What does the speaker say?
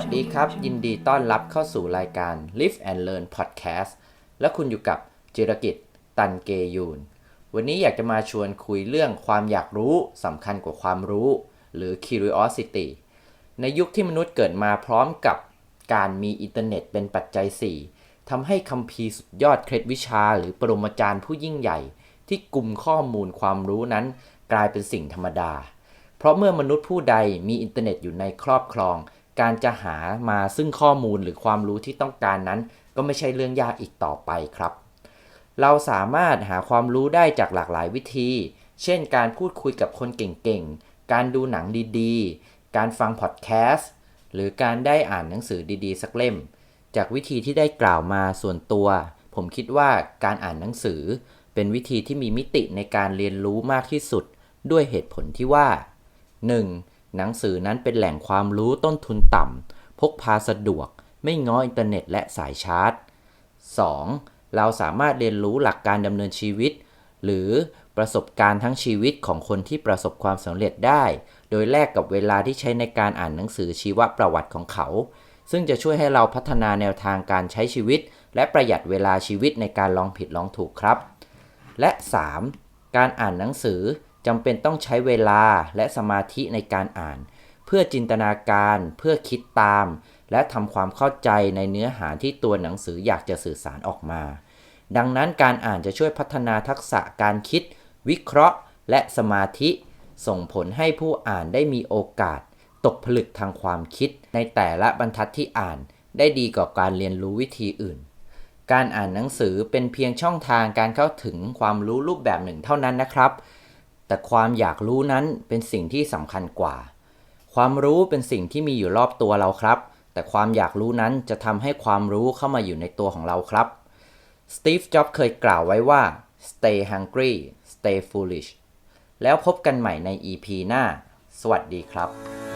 สดีครับ ยินดีต้อนรับเข้าสู่รายการ Live and Learn Podcast และคุณอยู่กับจิรกิจตันเกยูน วันนี้อยากจะมาชวนคุยเรื่องความอยากรู้สำคัญกว่าความรู้ หรือ curiosity ในยุคที่มนุษย์เกิดมาพร้อมกับการมีอินเทอร์เน็ตเป็นปัจจัย 4ทำให้คัมภีร์สุดยอดเคล็ดวิชา หรือปรมาจารย์ผู้ยิ่งใหญ่ ที่กลุ่มข้อมูลความรู้นั้น กลายเป็นสิ่งธรรมดา เพราะเมื่อมนุษย์ผู้ใดมีอินเทอร์เน็ตอยู่ในครอบครอง การจะหามาซึ่งข้อมูลหรือความรู้ที่ต้องการนั้น ก็ไม่ใช่เรื่องยากอีกต่อไปครับ เราสามารถหาความรู้ได้จากหลากหลายวิธี เช่น การพูดคุยกับคนเก่งๆ การดูหนังดีๆ การฟังพอดแคสต์ หรือการได้อ่านหนังสือดีๆ สักเล่ม จากวิธีที่ได้กล่าวมาส่วนตัว ผมคิดว่าการอ่านหนังสือ เป็นวิธีที่มีมิติในการเรียนรู้มากที่สุด ด้วยเหตุผลที่ว่า 1. หนังสือนั้นเป็นแหล่งความรู้ต้นทุนต่ำ พกพาสะดวก ไม่ง้ออินเทอร์เน็ตและสายชาร์จ 2. เราสามารถเรียนรู้หลักการดำเนินชีวิต หรือประสบการณ์ทั้งชีวิตของคนที่ประสบความสำเร็จได้ โดยแลกกับเวลาที่ใช้ในการอ่านหนังสือชีวประวัติของเขา ซึ่งจะช่วยให้เราพัฒนาแนวทางการใช้ชีวิต และประหยัดเวลาชีวิตในการลองผิดลองถูกครับ และ 3. การอ่านหนังสือ จำเป็นต้องใช้เวลาและสมาธิในการอ่าน เพื่อจินตนาการเพื่อคิดตาม และทำความเข้าใจในเนื้อหาที่ตัวหนังสืออยากจะสื่อสารออกมา ดังนั้นการอ่านจะช่วยพัฒนาทักษะการคิด วิเคราะห์ และสมาธิ ส่งผลให้ผู้อ่านได้มีโอกาส ตกผลึกทางความคิด ในแต่ละบรรทัดที่อ่าน ได้ดีกว่าการเรียนรู้วิธีอื่นการอ่านหนังสือเป็นเพียงช่องทางการเข้าถึงความรู้รูปแบบหนึ่งเท่านั้นนะครับ แต่ความอยากรู้นั้นเป็นสิ่งที่สำคัญกว่า ความรู้เป็นสิ่งที่มีอยู่รอบตัวเราครับ แต่ความอยากรู้นั้นจะทำให้ความรู้เข้ามาอยู่ในตัวของเราครับ สตีฟ จ็อบส์เคยกล่าวไว้ว่า stay hungry stay foolish แล้วพบกันใหม่ใน EP หน้า สวัสดีครับ